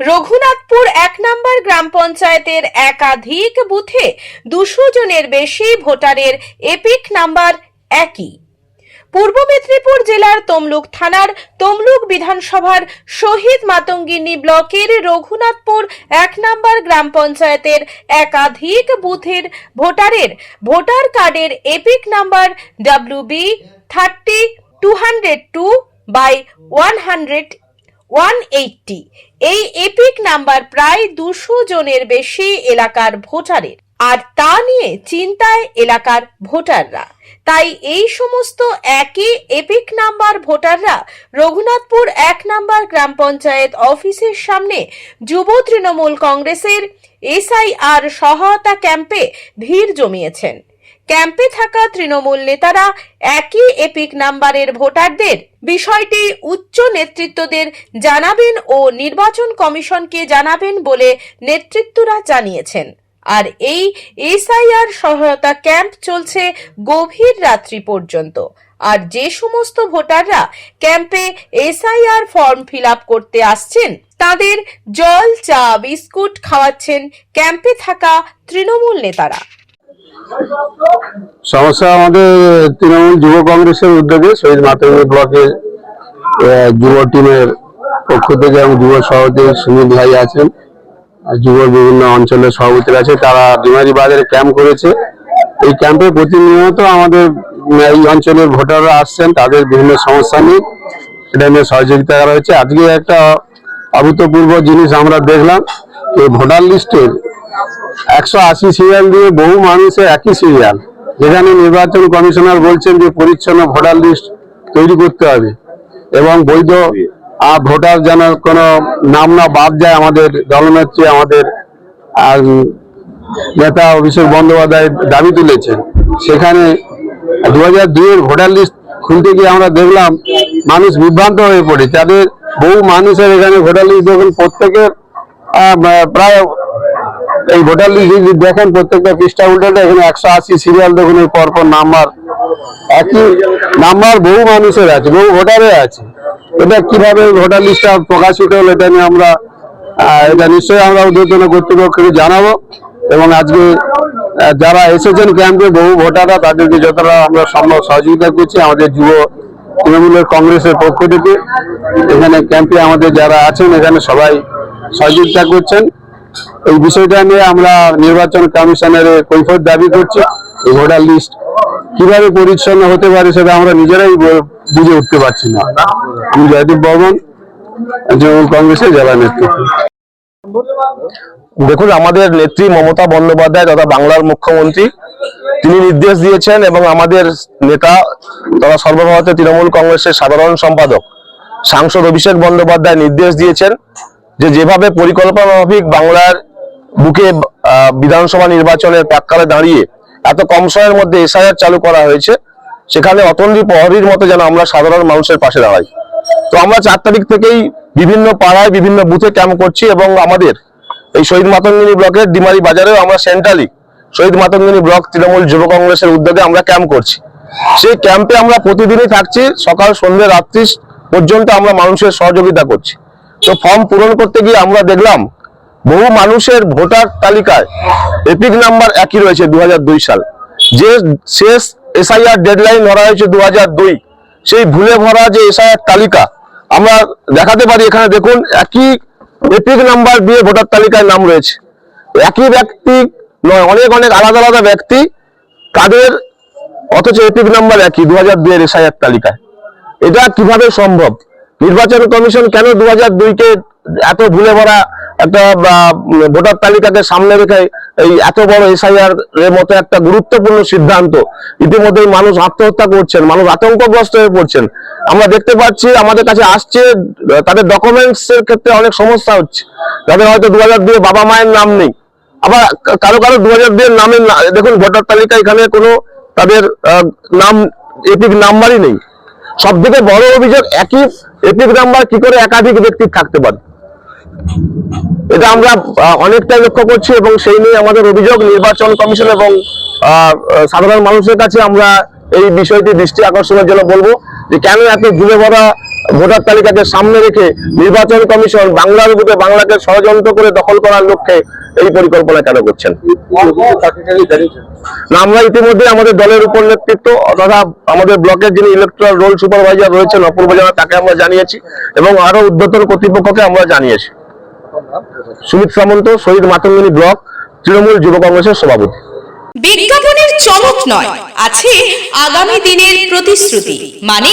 রঘুনাথপুর এক নম্বর গ্রাম পঞ্চায়েতের একাধিক বুথে দুশো জনের বেশি ভোটারের এপিক নাম্বার একই। পূর্ব মেদিনীপুর জেলার তমলুক থানার তমলুক বিধানসভার শহীদ মাতঙ্গিনী ব্লকের রঘুনাথপুর এক নম্বর গ্রাম পঞ্চায়েতের একাধিক বুথের ভোটারের ভোটার কার্ডের EPIC number W B thirty two hundred two by one hundred one eighty. এই এপিক নাম্বার প্রায় দুশো জনের বেশি এলাকার ভোটারের। আর তা নিয়ে চিন্তায় এলাকার ভোটাররা। তাই এই সমস্ত একই এপিক নাম্বার ভোটাররা রঘুনাথপুর এক নাম্বার গ্রাম পঞ্চায়েত অফিসের সামনে যুব তৃণমূল কংগ্রেসের এসআইআর সহায়তা ক্যাম্পে ভিড় জমিয়েছেন। ক্যাম্পে থাকা তৃণমূল নেতারা একই এপিক নাম্বারের ভোটারদের বিষয়টি উচ্চ নেতৃত্বদের জানাবেন ও নির্বাচন কমিশনকে জানাবেন বলে নেতৃত্বরা জানিয়েছেন। আর এই এসআইআর সহায়তা ক্যাম্প চলছে গভীর রাত্রি পর্যন্ত। আর যে সমস্ত ভোটাররা ক্যাম্পে এসআইআর ফর্ম ফিল করতে আসছেন, তাদের জল, চা, বিস্কুট খাওয়াচ্ছেন ক্যাম্পে থাকা তৃণমূল নেতারা। সমস্যা আমাদের তৃণমূল যুব কংগ্রেসের উদ্যোগে শহীদ মাতঙ্গী ব্লকে যুব টিমের পক্ষ থেকে এবং যুব সভাপতি সুমিত ভাই আছেন যুব বিভিন্ন অঞ্চলের সভাপতিরা আছে তারা বিমারি বাজারে ক্যাম্প করেছে। এই ক্যাম্পে প্রতিনিয়ত আমাদের এই অঞ্চলের ভোটাররা আসছেন, তাদের বিভিন্ন সমস্যা নিয়ে, এটা নিয়ে সহযোগিতা করা হয়েছে। আজকে একটা অভূতপূর্ব জিনিস আমরা দেখলাম। এই ভোটার লিস্টের একশো আশি সিরিয়াল দিয়ে বহু মানুষের একই সিরিয়াল যেখানে নির্বাচন কমিশনার বলছেন যে পরিচ্ছন্ন ভোটার লিস্ট তৈরি করতে হবে। এবং বৈধ আহ, ভোটার যেন কোনো নাম না বাদ যায় আমাদের দলনেত্রী আমাদের আর নেতা অভিষেক বন্দ্যোপাধ্যায় দাবি তুলেছেন। সেখানে দু হাজার দুইয়ের ভোটার লিস্ট খুলতে গিয়ে আমরা দেখলাম মানুষ বিভ্রান্ত হয়ে পড়ে। তাদের বহু মানুষের এখানে ভোটার লিস্ট দেখুন, প্রত্যেকের প্রায় এই ভোটার লিস্ট যদি দেখেন, প্রত্যেকটা পৃষ্ঠা উল্টাতে এখানে একশো আশি সিরিয়াল দেখুন, এই পরপর নাম্বার একই নাম্বার বহু মানুষের আছে, বহু ভোটারের আছে। এটা কীভাবে ভোটার লিস্টটা প্রকাশিত হলো, এটা নিয়ে আমরা এটা নিশ্চয়ই আমরা উদ্বোধন কর্তৃপক্ষকে জানাব। এবং আজকে যারা এসেছেন ক্যাম্পে, বহু ভোটাররা, তাদেরকে যতটা আমরা সম্ভব সহযোগিতা করছি, আমাদের যুব তৃণমূলের কংগ্রেসের পক্ষ থেকে এখানে ক্যাম্পে আমাদের যারা আছেন, এখানে সবাই সহযোগিতা করছেন। এই বিষয়টা নিয়ে আমরা নির্বাচন কমিশনের কৈফত দাবি করছি, এই ভোটার লিস্ট কীভাবে পরিচ্ছন্ন হতে পারে সেটা আমরা নিজেরাই বুঝে উঠতে পারছি না। আমি জয়দীপ বর্মন, তৃণমূল কংগ্রেসের জেলা নেতৃত্ব। দেখুন, আমাদের নেত্রী মমতা বন্দ্যোপাধ্যায় তথা বাংলার মুখ্যমন্ত্রী তিনি নির্দেশ দিয়েছেন এবং আমাদের নেতা তথা সর্বভারতীয় তৃণমূল কংগ্রেসের সাধারণ সম্পাদক সাংসদ অভিষেক বন্দ্যোপাধ্যায় নির্দেশ দিয়েছেন যে যেভাবে পরিকল্পনা মাফিক বাংলার বুকে বিধানসভা নির্বাচনের প্রাককালে দাঁড়িয়ে এত কম সময়ের মধ্যে এসআইআর চালু করা হয়েছে, সেখানে অতন্দ্রী প্রহরীর মতো যেন আমরা সাধারণ মানুষের পাশে দাঁড়াই। তো আমরা চার তারিখ থেকেই বিভিন্ন পাড়ায়, বিভিন্ন বুথে ক্যাম্প করছি এবং আমাদের এই শহীদ মাতঙ্গিনী ব্লকের ডিমারি বাজারেও আমরা সেন্ট্রালি শহীদ মাতঙ্গিনী ব্লক তৃণমূল যুব কংগ্রেসের উদ্যোগে আমরা ক্যাম্প করছি। সেই ক্যাম্পে আমরা প্রতিদিনই থাকছি, সকাল, সন্ধ্যে, রাত্রি পর্যন্ত আমরা মানুষের সহযোগিতা করছি। তো ফর্ম পূরণ করতে গিয়ে আমরা দেখলাম, বহু মানুষের ভোটার তালিকায় এপিক নাম্বার একই রয়েছে দু হাজার দুই সাল। যে শেষ এসআইআর ডেডলাইন ধরা হয়েছে দু হাজার দুই, সেই ভুলে ভরা যে এসআইআর তালিকা, আমরা দেখাতে পারি এখানে দেখুন, একই এপিক নাম্বার দিয়ে ভোটার তালিকায় নাম রয়েছে। একই ব্যক্তি নয়, অনেক অনেক আলাদা আলাদা ব্যক্তি তাদের অথচ এপিক নাম্বার একই দু হাজার দুইয়ের এসআইআর তালিকায়। এটা কীভাবে সম্ভব? নির্বাচন কমিশন কেন দু হাজার দুইকে এত ভুলে ভরা একটা ভোটার তালিকাকে সামনে রেখে এই এত বড় এসআইআর এর মতো একটা গুরুত্বপূর্ণ সিদ্ধান্ত? ইতিমধ্যেই মানুষ আত্মহত্যা করছেন, মানুষ আতঙ্কগ্রস্ত হয়ে পড়ছেন। আমরা দেখতে পাচ্ছি, আমাদের কাছে আসছে, তাদের ডকুমেন্টস এর ক্ষেত্রে অনেক সমস্যা হচ্ছে। তাদের হয়তো দু হাজার দুয়ে বাবা মায়ের নাম নেই। আবার কারও কারও দু হাজার দুয়ের নামের না- দেখুন ভোটার তালিকা এখানে কোনো তাদের নাম, এপিক নাম্বারই নেই। সব থেকে বড় অভিযোগ একই এপিক নাম্বার কি করে একাধিক ব্যক্তির থাকতে পারে। এটা আমরা অনেকটাই লক্ষ্য করছি এবং সেই নিয়ে আমাদের অভিযোগ নির্বাচন কমিশন এবং সাধারণ মানুষের কাছে আমরা এই বিষয়টি দৃষ্টি আকর্ষণের জন্য বলব যে কেন এত জুড়ে ভরা ভোটার তালিকাকে সামনে রেখে নির্বাচন কমিশন বাংলার বুকে বাংলাকে ষড়যন্ত্র করে দখল করার লক্ষ্যে এই পরিকল্পনা কেন করছেন? না, আমরা ইতিমধ্যে আমাদের দলের উপর নেতৃত্ব তথা আমাদের ব্লকের যিনি ইলেকট্রাল রোল সুপারভাইজার রয়েছেন, অপূর্ব জানা, তাকে আমরা জানিয়েছি, এবং আরও উদ্যতন কর্তৃপক্ষকে আমরা জানিয়েছি। সুমিত সামন্ত, শহীদ মাতঙ্গিনী ব্লক, তৃণমূল যুব কংগ্রেসের সভাপতি। বিজ্ঞাপনের চমক নয়, আছে আগামী দিনের প্রতিশ্রুতি মানে